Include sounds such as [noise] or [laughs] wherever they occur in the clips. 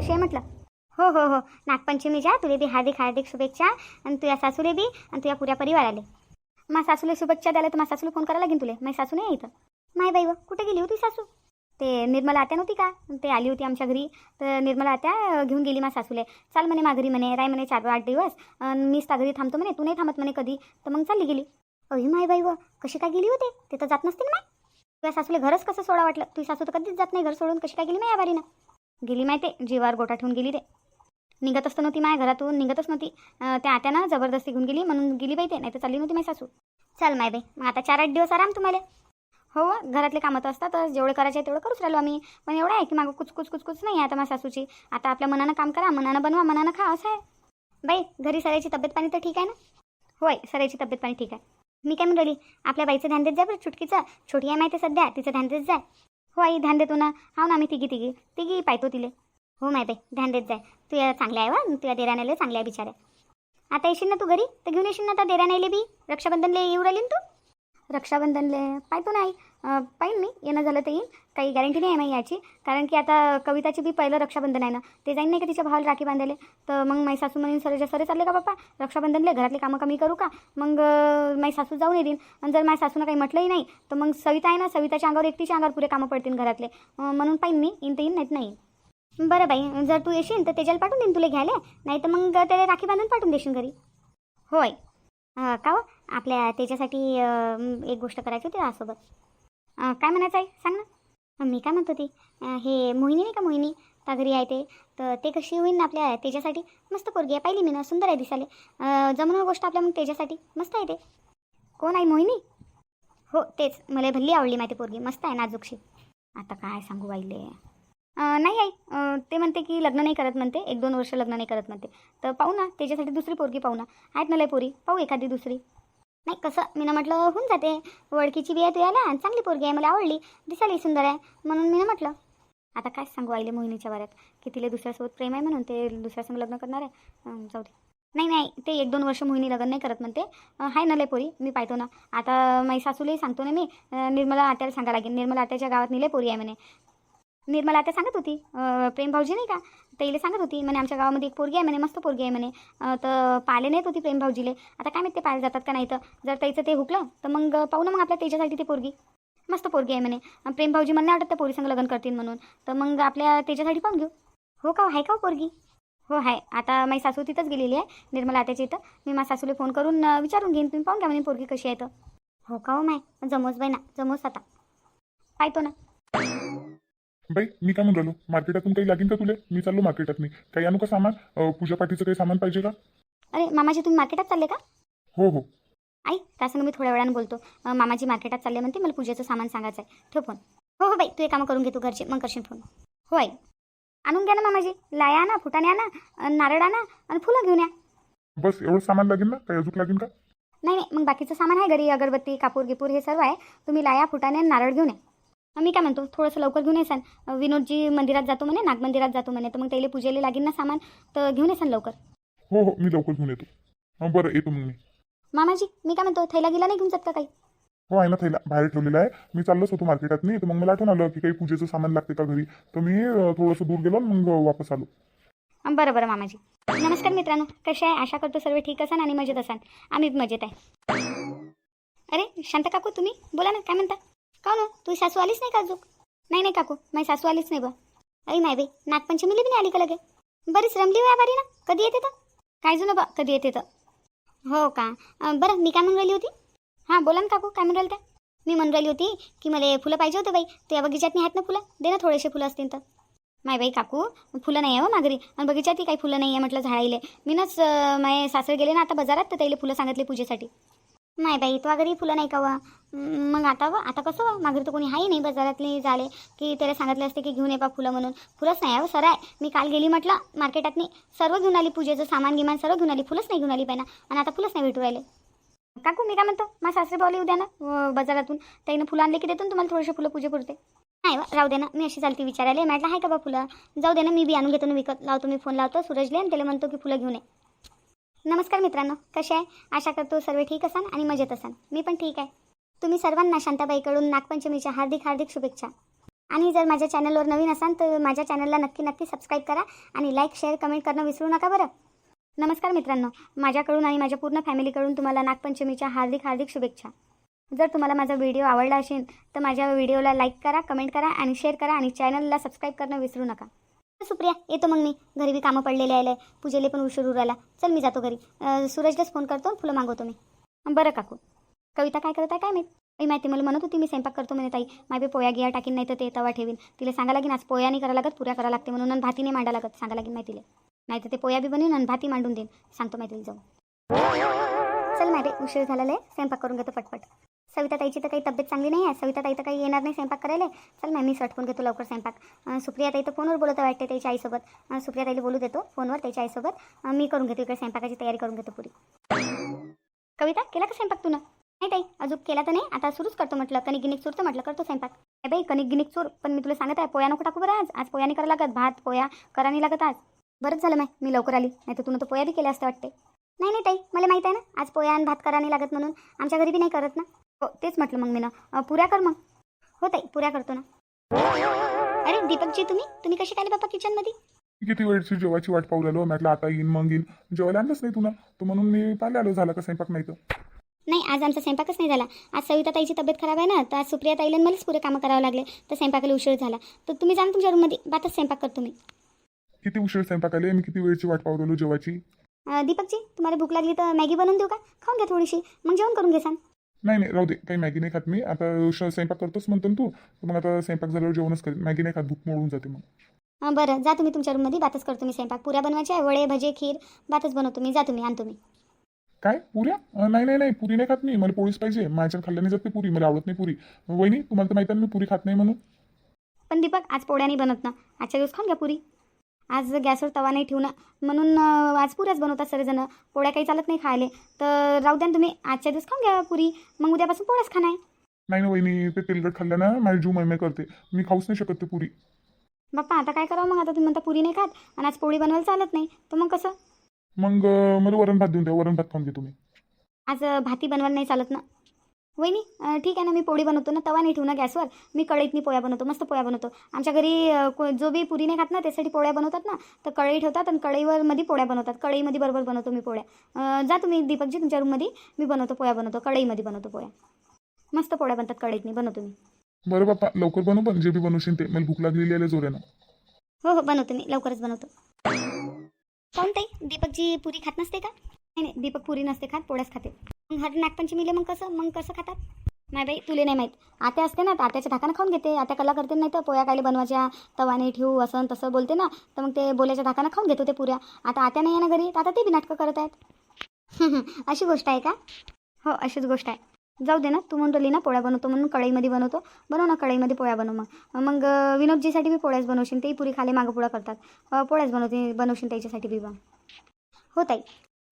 कशी आहे म्हटलं. हो हो हो. नागपंचमीच्या तुले बी हार्दिक हार्दिक शुभेच्छा आणि तुझ्या सासूले बी आणि तुझ्या पुऱ्या परिवाराले. मा सासूले शुभेच्छा द्यायला तर मा सासूला फोन करायला लागेल तुले. माझी सासू नाही इथं. माय बाई व, कुठे गेली होती सासू? ते निर्मला आत्या नव्हती का? ते आली होती आमच्या घरी. तर निर्मला आत्या घेऊन गेली मा सासूले. चाल म्हणे माघारी म्हणे राय म्हणे चार आठ दिवस. मीच त्या घरी थांबतो म्हणे तू नाही थांबत म्हणे कधी. तर मग चालली गेली. अही माय बाई व कशी काय गेली होते? ते तर जात नसते ना माय तुझ्या सासूला घरच कसं सोडा वाटलं? तुझी सासू तर कधीच जात नाही घर सोडून कशी काय गेली माया बारीनं गेली माहिती जीवावर गोटा ठेवून गेली रे. निघतच तर नव्हती माझ्या घरातून निघतच नव्हती त्या आत्यानं जबरदस्ती घेऊन गेली. म्हणून गेली बाई ते नाही तर चालली नव्हती माझी सासू. चल माय बाई मग आता चार आठ दिवस आराम तुम्हाला. हो घरातले कामं तर असतातच. जेवढे करायचे आहे तेवढं करूच राहिलो आम्ही. पण एवढं आहे की मागं कुचकुच कुचकुच नाही आहे आता माझ्या सासूची. आता आपल्या मनानं काम करा मनानं बनवा मनानं खा असं आहे. बाई घरी सरायची तब्येत पाणी तर ठीक आहे ना? होय सरायची तब्येत पाणी ठीक आहे. मी काय म्हणली आपल्या बाईचं ध्यान देत जा बरं चुटकीचं. छोटी आहे माहिती आहे सध्या तिचं ध्यान देत जाय हो आई ध्यान देतो ना हो ना आम्ही तिघी तिघी. तिघी पाहतो तिले. हो माहिती ध्यान देत जाय. तू या चांगल्या आहे वा. तुझ्या देराण्याला चांगल्या आहे बिचाऱ्या. आता येशील ना तू घरी? तर घेऊन येशील ना आता देराण्याले बी? रक्षाबंधनले येऊ राहिली तू? रक्षाबंधनले पाहतो नाही पाहिन पाहीन मी. येणं झालं तर येईन. काही गॅरंटी नाही आहे माझी याची. कारण की आता कविताची बी पहिलं रक्षाबंधन आहे ना. ते जाईन नाही का तिच्या भावाला राखी बांधले तर मग माई सासू म्हणून सरे सरे चालले का बाप्पा? रक्षाबंधनले घरातले कामं कमी करू का? मग माई सासू जाऊन येईन आणि जर माझ्या सासूनं काही म्हटलंही नाही तर मग सविता आहे ना सविताच्या अंगावर एकटीच्या अंगावर पुरे कामं पडतील घरातले. म्हणून पाहीन मी. येईन तर येईन नाहीत नाही बरं बाई जर तू येशील तर त्याच्याला पाठवून देईन तुला घ्यायला. नाही तर मग त्याला राखी बांधून पाठवून देशील घरी. होय. का हो? आपल्या त्याच्यासाठी एक गोष्ट करायची होती त्यासोबत. काय म्हणायचं आहे सांग ना. मी काय म्हणत होती? हे मोहिनी नाही का मोहिनी? त्या घरी आहे ते. तर ते कशी होईन ना आपल्या त्याच्यासाठी? मस्त पोरगी आहे. पाहिली मी ना. सुंदर आहे दिसाले जमणार गोष्ट आपल्या मग त्याच्यासाठी. मस्त आहे ते. कोण आहे मोहिनी? हो तेच. मला भल्ली आवडली माहिती पोरगी. मस्त आहे नाजूकशी. आता काय सांगू बाईले. नाही आई ते म्हणते की लग्न नाही करत म्हणते एक दोन वर्ष लग्न नाही करत म्हणते. तर पाहू ना त्याच्यासाठी दुसरी पोरगी पाहू ना. आहेत ना लय पोरी? पाहू एखादी दुसरी. नाही कसं? मी ना म्हटलं होऊन जाते. ओळखीची बी आहे तुझ्याला आणि चांगली पोरगी आहे मला आवडली. दिसायला सुंदर आहे. म्हणून मी ना म्हटलं आता काय सांगू आईले मोहिनीच्या वाऱ्यात? की तिला दुसऱ्यासोबत प्रेम आहे म्हणून ते दुसऱ्यासंग लग्न करणार आहे. जाऊ दे. नाही नाही ते एक दोन वर्ष मोहिनी लग्न नाही करत म्हणते. आहे ना लय पोरी मी पाहतो ना. आता माझी सासूलाही सांगतो ना मी निर्मला आत्याला सांगा लागेल निर्मला आत्याच्या गावात निले पोरी आहे म्हणे. निर्मला आता सांगत होती प्रेम भाऊजी नाही का? त्याला सांगत होती म्हणे आमच्या गावामध्ये एक पोरगी आहे म्हणे मस्त पोरगी आहे म्हणे. तर पाहिले नाहीत होती प्रेम भाऊजीले. आता काय माहिती ते पाहायला जातात का नाही तर. जर त्याचं ते हुकलं तर मग पाहू ना मग आपल्या त्याच्यासाठी ती पोरगी. मस्त पोरगी आहे म्हणे. प्रेम भाऊजी मला नाही वाटत त्या पोरीसंग लग्न करतील म्हणून. तर मग आपल्या त्याच्यासाठी पाहून घेऊ? हो का हो? आहे का हो पोरगी? हो आहे. आता माझी सासू तिथंच गेलेली आहे निर्मला आत्याच्या इथं. मी माझ्या सासूला फोन करून विचारून घेईन. तुम्ही पाहून घ्या म्हणे पोरगी कशी आहे तर. हो का हो माय? जमोस बाई ना जमोस आता. पाहतो ना. बाई मी काय म्हणून राहिलो मार्केटातून काही लागेल का तुले? मी चाललो मार्केटात मी काही आणू का सामान? अं, पूजापाठीचं काही सामान पाहिजे का? अरे मामाजी तुम्ही मार्केटात चालले का? हो हो. आई त्यासंग मी थोड्या वेळानं बोलतो. अं, मामाजी मार्केटात चालले म्हणते मला पूजेचं सामान सांगायचं आहे ठेव फोन. हो हो बाई तू एक कामं करून घे तू घरचे मग करशील फोन. हो आई. आणून घ्या ना मामाजी. लाया आणा फुटाणे आणा अन् नारळ आणा आणि फुलं घेऊन या. बस एवढं सामान लागेल ना? काही अजून लागेल का? नाही नाही मग बाकीचं सामान आहे घरी अगरबत्ती कापूर गिपूर हे सर्व आहे. तुम्ही लाया फुटाणे आणि नारळ घेऊन या. मी काय म्हणतो थोडंसं लवकर घेऊन येसान. विनोदजी मंदिरात जातो म्हणे नाग मंदिरात जातो म्हणे तर मग त्याला पूजेला लागेल ना सामान तर घेऊन येसान लवकर. हो हो मी लवकर घेऊन येतो. बरं येतो मग मी. मामाजी मी काय म्हणतो थैला गिला नाही घेऊन जात का काही? हो आहे ना थैला बाहेर ठेवलेला आहे. मी चाललोच होतो मार्केटात नाही तर मग मला आठवण आलं की काही पूजेचं सामान लागते का घरी. तर मी थोडंसं दूर गेलो मग वापस आलो. बरं बरं मामाजी. नमस्कार मित्रांनो कसे आहे? आशा करतो सर्व ठीक असाल आणि मजेत असाल. आम्ही मजेत आहे. अरे शांत काकू तुम्ही? बोला ना काय म्हणता? का ना तू सासू आलीच नाही का अजून? नाही नाही काकू माझी सासू आलीच नाही बा. अरे नाही बाई नागपंचमीला बी नाही आली का लगे बरीच रमली वया बारी ना कधी येते तर? काय जुनं बा कधी येते तर? हो का? अं, बरं मी काय म्हणून राहिली होती? हां बोला ना काकू काय म्हणून राहिली त्या? मी म्हणून राहिली होती की मला फुलं पाहिजे होते बाई त्या बगीचात आहेत ना फुलं दे ना थोडेसे फुलं असतील तर. माय बाई काकू फुलं नाही आहे हो माघरी आणि बगीचातही काही फुलं नाही आहे म्हटलं झाडाईले मीनच अं, माय सासरे गेले ना आता बाजारात तर त्याला फुलं सांगितले पूजेसाठी. नाही बाई तो घरी फुलं नाही का वा? मग आता व? आता कसं वा? माघारी तर कोणी हाही नाही बाजारातले झाले की त्याला सांगितले असते की घेऊन ये बा फुलं म्हणून. फुलंच नाही आहे सर आहे. मी काल गेली म्हटलं मार्केटातनी. सर्व घेऊन आली पूजेचं सामान गिमान सर्व घेऊन आली. फुलंच नाही घेऊन आली पाहिजे आणि आता फुलंच नाही भेटू राहिले. काकू मी काय म्हणतो? मग सासरे बोलले उद्या ना बाजारातून. त्याने फुलं आणले की देतो ना तुम्हाला थोडेसे फुलं पूजे पुरते नाही वा, राहू दे ना. मी अशी चालती विचारायला. म्हटलं आहे का बा फुलं? जाऊ दे ना मी बी आणून घेतो ना विकत. लावतो मी फोन लावतो. सूरजले आणि त्याला म्हणतो की फुलं घेऊन ये. नमस्कार मित्रांनो कसे आहे? आशा करतो सर्व ठीक असाल आणि मजेत असाल. मी पण ठीक आहे. तुम्ही सर्वांना शांताबाईकडून नागपंचमीच्या हार्दिक हार्दिक शुभेच्छा. आणि जर माझ्या चॅनलवर नवीन असाल तर माझ्या चॅनलला नक्की नक्की सबस्क्राईब करा आणि लाईक शेअर कमेंट करणं विसरू नका बरं. नमस्कार मित्रांनो माझ्याकडून आणि माझ्या पूर्ण फॅमिलीकडून तुम्हाला नागपंचमीच्या हार्दिक हार्दिक शुभेच्छा. जर तुम्हाला माझा व्हिडिओ आवडला असेल तर माझ्या व्हिडिओला लाईक करा कमेंट करा आणि शेअर करा आणि चॅनलला सबस्क्राईब करणं विसरू नका. सुप्रिया येतो मग मी. घरी बी कामं पडलेले आहे पूजेले पण उशीर उरायला चल मी जातो घरी. सूरजलाच फोन करतो फुलं मागवतो मी. बरं काकू. कविता काय करत आहे काय माहीत? माहिती मला म्हणत होती मी स्वयंपाक करतो म्हणे ताई माझे पोया गिया टाकीन नाही तर ते तवा ठेवीन. तिला सांगा लागेन आज पोया नाही करा लागत पुऱ्या करा लागते म्हणून आणि भाती नाही मांडा लागत. सांगा की माहिती तिला नाही तर ते पोया बी बनवून आणि भाती मांडून देईन. सांगतो माहिती जाऊ चल माहिती उशीर झालेला आहे. स्वयंपाक करून घेतो पटपट. सविता ताईची तर काही तब्येत चांगली नाही आहे. सविता ताई तर काही येणार नाही स्वयंपाक करायला. चल मॅम मी सटकून घेतो लवकर स्वयंपाक. सुप्रियाताई तर फोनवर बोलत वाटते त्याच्या आईसोबत. सुप्रियाताईला सुप्रिया ताईला बोलू देतो फोनवर त्याच्या आईसोबत. मी करून घेतो इकडे स्वयंपाकाची तयारी करून घेतो पुरी. कविता केला का स्वयंपाक तुला नाही ताई अजून केला तर नाही. आता सुरूच करतो म्हटलं. कणिक गिनिक चूरतो म्हटलं करतो स्वयंपाक. ए बाई कणिक गिनिक चूर. पण मी तुला सांगत आहे पोया नको टाकू बरं आज आज पोया नाही लागत भात पोया करा नाही लागत आज. बरंच झालं माय मी लवकर आली. नाही तर तुला तर पोया बी केल्या असते वाटते. नाही नाही ताई मला माहीत आहे ना आज पोया आणि भात करा नाही लागत म्हणून. आमच्या घरी बी नाही करत ना. हो तेच म्हटलं मग मी ना पुऱ्या कर मग. हो ताई पुऱ्या करतो ना. अरे दीपकजी तुम्ही? तुम्ही कशी काय बाप्पा किचनमध्ये? किती वेळची जेवायची वाट पाहू लागलो म्हटलं आता येईन मग येईन. जेवायला आणलंच नाही तुला तर म्हणून मी पाहिले आलो झाला का स्वयंपाक नाही तर. नाही आज आमचा स्वयंपाकच नाही झाला. आज सविता ताईची तब्येत खराब आहे ना तर आज सुप्रिया ताईला आणि मलाच पुरे कामं करावं लागले. तर स्वयंपाकाला उशीर झाला. तर तुम्ही जा ना तुमच्या रूममध्ये बातच स्वयंपाक करतो मी किती उशीर स्वयंपाक आले? मी किती वेळची वाट पाहू लागलो जेवायची? अं, दीपकजी तुम्हाला भूक लागली तर मॅगी बनवून देऊ का? खाऊन घ्या थोडीशी. मग जेवण करून घेसान नाही नाही राहू दे. काही मॅगी नाही खात मी. आता श- स्वयंपाक करतोच म्हणतो ना तू तर मग आता स्वयंपाक झाल्यावर जेवणच करेन मॅगी नाही खात भूक मोडून जाते मग. अं, बरं. जा तुम्ही तुमच्या रूममध्ये बातच करतो मी स्वयंपाक. पुऱ्या बनवायच्या आहे, वडे भजे खीर बातच बनवतो मी. जा तुम्ही आणतो मी काय? पुऱ्या? अं, नाही नाही नाही. पुरी नाही खात मी. मला पोळीच पाहिजे. माझ्या खाल्ल्याने जाते पुरी. मला आवडत नाही पुरी. वहिनी तुम्हाला तर माहिती आहे ना मी पुरी खात नाही म्हणून. पण दीपक आज पोळ्या नाही बनत ना. आजच्या दिवस खाऊन घ्या पुरी. आज गॅसवर तवा नाही ठेवणं. म्हणून अं, आज पुऱ्याच बनवतात सर्वजण पोळ्या काही चालत नाही खायले. तर राहू द्या ना तुम्ही. आजच्या दिवस खाऊन घ्या पुरी. मग उद्यापासून पोळ्याच खाणार. नाही ना वहिनी ते तेलकट खाल्ल्यानं माझी जीव मैमे करते. मी खाऊच नाही शकत ते पुरी. बाप्पा आता काय करावं मग? आता तुम्ही म्हणता पुरी नाही खात. आणि आज पोळी बनवायला चालत नाही. तर मग कसं? मग मला वरण भात देऊन द्या. वरण भात खाऊन घे तुम्ही. आज भाती बनवायला नाही चालत ना? वहिनी ठीक आहे ना मी पोळी बनवतो ना तवा नाही ठेवू ना गॅसवर. मी कढईत मी पोळ्या बनवतो मस्त पोळ्या बनवतो. आमच्या घरी को- जो बी पुरी नाही खात ना त्यासाठी पोळ्या बनवतात ना तर कढई ठेवतात आणि कढईवर मध्ये पोळ्या बनवतात. कढईमध्ये बरोबर बनवतो मी पोळ्या. अं, जा तुम्ही दीपकजी तुमच्या रूममध्ये. मी बनवतो पोळ्या बनवतो. कढईमध्ये बनवतो पोळ्या. मस्त पोळ्या बनतात कढईत मी बनवतो मी. बरं बाप्पा लवकर बनव पण जे बी बनवशील ते. मला भूक लागलेली आहे जोऱ्यानं हो हो बनवतो मी. लवकरच बनवतो. काऊन ताई? दीपकजी पुरी खात नसते का? नाही नाही दीपक पुरी नसते खात पोळ्याच खाते. मग हर नागपंचमीले मग कसं? मग कसं खातात? नाही बाई तुले नाही माहीत. आत्या असते ना आत्याच्या धाकानं खाऊन घेते. आत्या कला करते नाही तर पोया कायले बनवायच्या तवाने ठेवू असं तसं बोलते ना तर मग ते बोल्याच्या धाकानं खाऊन घेतो ते पुऱ्या. आता आत्या नाही आहे ना घरी तर आता ते बी नाटकं करत आहेत. [laughs] अशी गोष्ट आहे का? हो अशीच गोष्ट आहे. जाऊ दे ना तू म्हणून ना पोळ्या बनवतो म्हणून कढईमध्ये बनवतो. बनव ना कढईमध्ये पोळ्या बनव मग. मग विनोदजीसाठी बी पोळ्याच बनवशील तेही पुरी खाले मागं पोळ्या करतात. पोळ्याच बनवते बनवशील त्याच्यासाठी बी बा. हो ताई.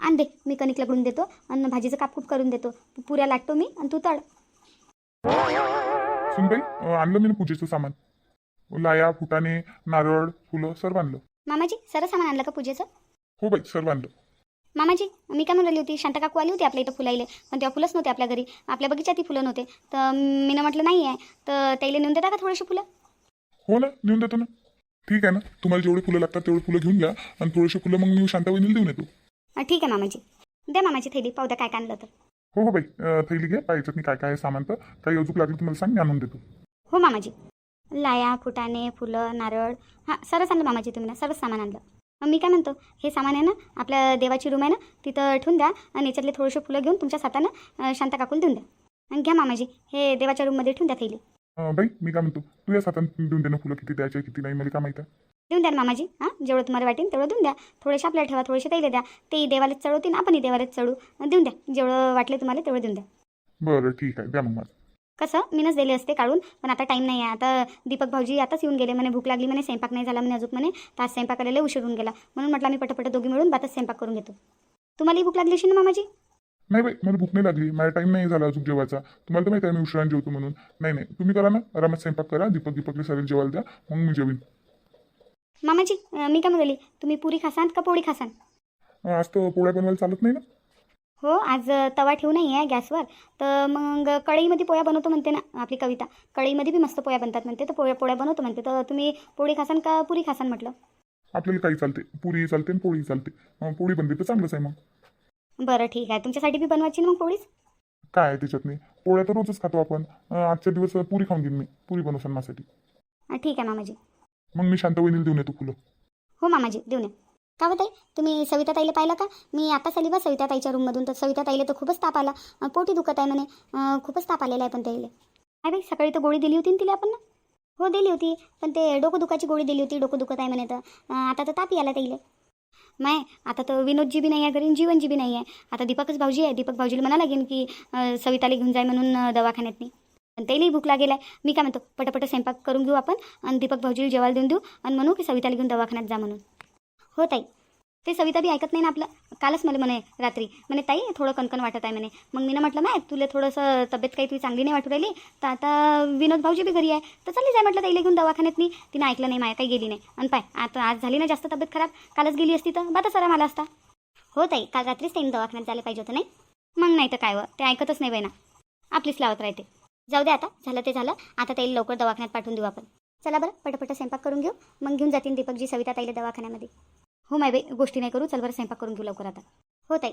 आण दे मी कणिक लगडून देतो आणि भाजीचं कापकूप करून देतो. पुऱ्या लाटतो मी आणि तू तळ. सुनबाई आणलं मी ना पूजेचं सामान. लाया फुटाणे नारळ फुलं सर्व आणलं मामाजी सरं सामान आणलं का पूजेचं? हो बाई सर्व आणलं मामाजी मी काय म्हणून राहिली होती? शांता काकू आली होती आपल्या इथं फुलाईले पण तेव्हा फुलंच नव्हते आपल्या घरी. आपल्या बगीच्यातही फुलं नव्हते. तर मी म्हटलं नाही आहे तर त्याला नेऊन देता का थोडीशी फुलं? हो ना नेऊन देतो ना. ठीक आहे ना. तुम्हाला जेवढे फुलं लागतात तेवढे फुलं घेऊन घ्या. आणि थोडेसे फुलं मग मी शांता वहिनीला देऊन येतो. ठीक आहे मामाजी. द्या मामाची थैली पाहू द्या काय काय आणलं तर. हो हो बाई. अं, थैली घे पाहिजे मी काय काय आहे सामान तर. काही अजून लागलं तुम्हाला सांग मी आणून देतो. हो मामाजी. लाया फुटाणे फुलं नारळ. हां सर्वच आणलं मामाजी तुम्ही ना सर्वच सामान आणलं. मग मी काय म्हणतो हे सामान आहे ना आपल्या देवाची रूम आहे ना तिथं ठेवून द्या आणि याच्यातले थोडेसे फुलं घेऊन तुमच्या हातानं अं, शांता काकूला देऊन द्या. आणि घ्या मामाजी हे देवाच्या रूममध्ये ठेवून द्या थैली. अं, बाई मी काय म्हणतो तू या सातान देऊन दे ना फुलं किती द्यायचे किती नाही मला काय माहिती आहे. देऊन द्या ना मामाजी हां? जेवढं तुम्हाला वाटेल तेवढं देऊन द्या. थोडेसे आपल्याला ठेवा थोडेसे त्याला द्या. ते देवालाच चढवतील आपणही देवालाच चढू. देऊन द्या. जेवढं वाटले तुम्हाला तेवढं देऊन द्या. बरं ठीक आहे. द्या मग. कसं? मीनच दिले असते काढून पण आता टाईम नाही आहे आता दीपक भाऊजी आताच येऊन गेले म्हणे भूक लागली म्हणे स्वयंपाक नाही झाला म्हणे अजून म्हणे तर आज स्वयंपाक आलेले उशीर होऊन गेला. म्हणून म्हटलं मी पटापट दोघी मिळून बातच स्वयंपाक करून घेतो. तुम्हालाही भूक लागली असेल ना मामाजी? नाही बाई मला भूक नाही लागली. माझा टाईम नाही झाला अजून जेवायचा. तुम्हाला तर माहिती आहे मी उशिराने जेवतो म्हणून. नाही नाही. तुम्ही करा ना. आरामात स्वयंपाक करा. दीपक दीपकला सगळं जेवायला द्या. मग मी जेवीन. मामाजी अं, मी काय म्हणाली? तुम्ही पुरी खासान का पोळी खासान? आज तर पोळ्या बनवायला चालत नाही ना? हो आज अ, तवा ठेवू नाही आहे गॅसवर. तर मग कढईमध्ये पोळ्या बनवतो म्हणते ना आपली कविता. कढईमध्ये बी मस्त पोळ्या बनतात म्हणते तर पोळ्या पोळ्या बनवतो म्हणते. तर तुम्ही पोळी खासान का पुरी खासान म्हटलं? आपल्याला काही चालते. पुरी चालते आणि पोळी चालते. अं, पोळी बनली तर चांगलंच आहे मग. बरं ठीक आहे. तुमच्यासाठी बी बनवायची ना मग पोळीच? काय आहे त्याच्यात नाही पोळ्या तर रोजच खातो आपण. अं, आजच्या दिवस पुरी खाऊन घेईन मी. पुरी बनवसान माझ्यासाठी. ठीक आहे मामाजी. मग मी शांत वहिनीला देऊन येतो फुलं. हो मामाजी देऊन या. का होत तुम्ही सविता ताईला पाहिलं का? मी आताच आली बा सविता ताईच्या रूममधून तर सविता ताईला तर खूपच ताप आला. अं, पोटी दुखत आहे म्हणे. अं, खूपच ताप आलेला आहे पण ताईला. काय बाई सकाळी तर गोळी दिली होती ना तिला आपण ना? हो दिली होती. पण ते डोकं दुखाची गोळी दिली होती डोकं दुखत आहे म्हणे तर. अं, आता तर ताप आला ताईला. माय आता तर विनोदजी बी नाही आहे घरी आणि जीवनजी बी नाही आहे आता दीपकच भाऊजी आहे. दीपक भाऊजीला म्हणा लागेन की अं, सविताला घेऊन जाय म्हणून अं, दवाखान्यात नाही. आणि त्यालाही भूक लागेल आहे. मी काय म्हणतो पटापट स्वयंपाक करून घेऊ आपण आणि दीपक भाऊजीला जेवायला देऊन देऊ आणि म्हणू की सविताला घेऊन दवाखान्यात जा म्हणून. हो ताई. ते सविता बी ऐकत नाही ना आपलं. कालच मला म्हणे रात्री. म्हणे ताई थोडं कणकण वाटत आहे म्हणे. मग मी म्हटलं नाही तुला थोडंसं तब्येत काही तुझी चांगली नाही वाटू राहिली तर आता विनोद भाऊजी बी घरी आहे. तर चालली जाय म्हटलं ताईला घेऊन दवाखान्यात मी. तिने ऐकलं नाही माया काही गेली नाही. आणि पाय आता आज झाली ना जास्त तब्येत खराब. कालच गेली असती तर बाता सरा मला असता. हो ताई काल रात्रीच ताईने दवाखान्यात झालं पाहिजे होतं नाही? मग नाही तर काय व? ते ऐकतच नाही बाई ना. आपलीच लावत राहते. जाऊ दे आता झालं ते झालं. आता ताईला लवकर दवाखान्यात पाठवून देऊ आपण. चला बरं पटपट स्वयंपाक करून घेऊ. मग घेऊन जातील दीपकजी सविता ताईला दवाखान्यामध्ये. हो माय बाई गोष्टी नाही करू. चल बरं स्वयंपाक करून घेऊ लवकर आता. हो ताई.